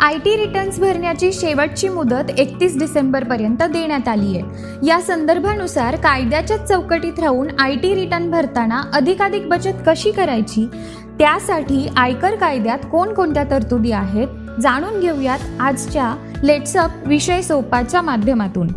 I T returns भरण्याची शेवटची मुदत एकतीस डिसेंबरपर्यंत देण्यात आली आहे. या संदर्भानुसार कायद्याच्याच चौकटीत राहून आय टी रिटर्न भरताना अधिकाधिक बचत कशी करायची? त्यासाठी आयकर कायद्यात कोणकोणत्या तरतुदी आहेत? जाणून घेऊयात आजच्या लेट्सअप विषय सोपाच्या माध्यमातून.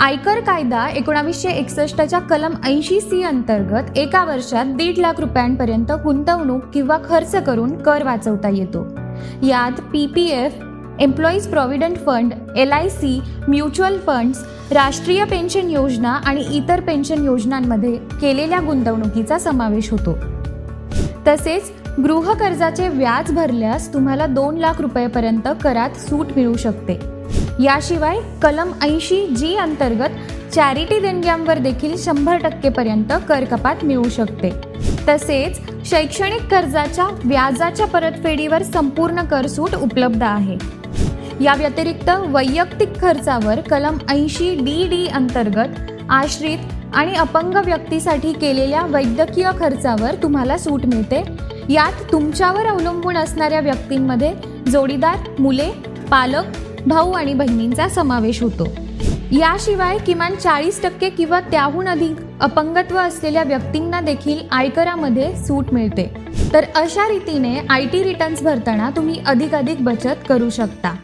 आयकर कायदा एकोणावीसशे एकसष्टच्या कलम ऐंशी सी अंतर्गत एका वर्षात दीड लाख रुपयांपर्यंत गुंतवणूक किंवा खर्च करून कर वाचवता येतो. यात P P F employees provident fund L I C mutual funds राष्ट्रीय पेन्शन योजना आणि इतर पेन्शन योजनांमध्ये केलेल्या गुंतवणुकीचा समावेश होतो. तसेच गृहकर्जाचे व्याज भरल्यास तुम्हाला दोन लाख रुपयेपर्यंत करात सूट मिळू शकते. याशिवाय कलम ऐंशी जी अंतर्गत चॅरिटी देणग्यांवर देखील शंभर टक्केपर्यंत करकपात मिळू शकते. तसेच शैक्षणिक कर्जाच्या व्याजाच्या परतफेडीवर संपूर्ण कर सूट उपलब्ध आहे. या व्यतिरिक्त वैयक्तिक खर्चावर कलम ऐंशी डी डी अंतर्गत आश्रित आणि अपंग व्यक्तीसाठी केलेल्या वैद्यकीय खर्चावर तुम्हाला सूट मिळते. यात तुमच्यावर अवलंबून असणाऱ्या व्यक्तींमध्ये जोडीदार मुले पालक भाऊ आणि बहिणींचा समावेश होतो. याशिवाय किमान चाळीस टक्के किंवा त्याहून अधिक अपंगत्व असलेल्या व्यक्तींना देखील आयकरामध्ये सूट मिळते. तर अशा रीतीने आय टी रिटर्न्स भरताना तुम्ही अधिकाधिक बचत करू शकता.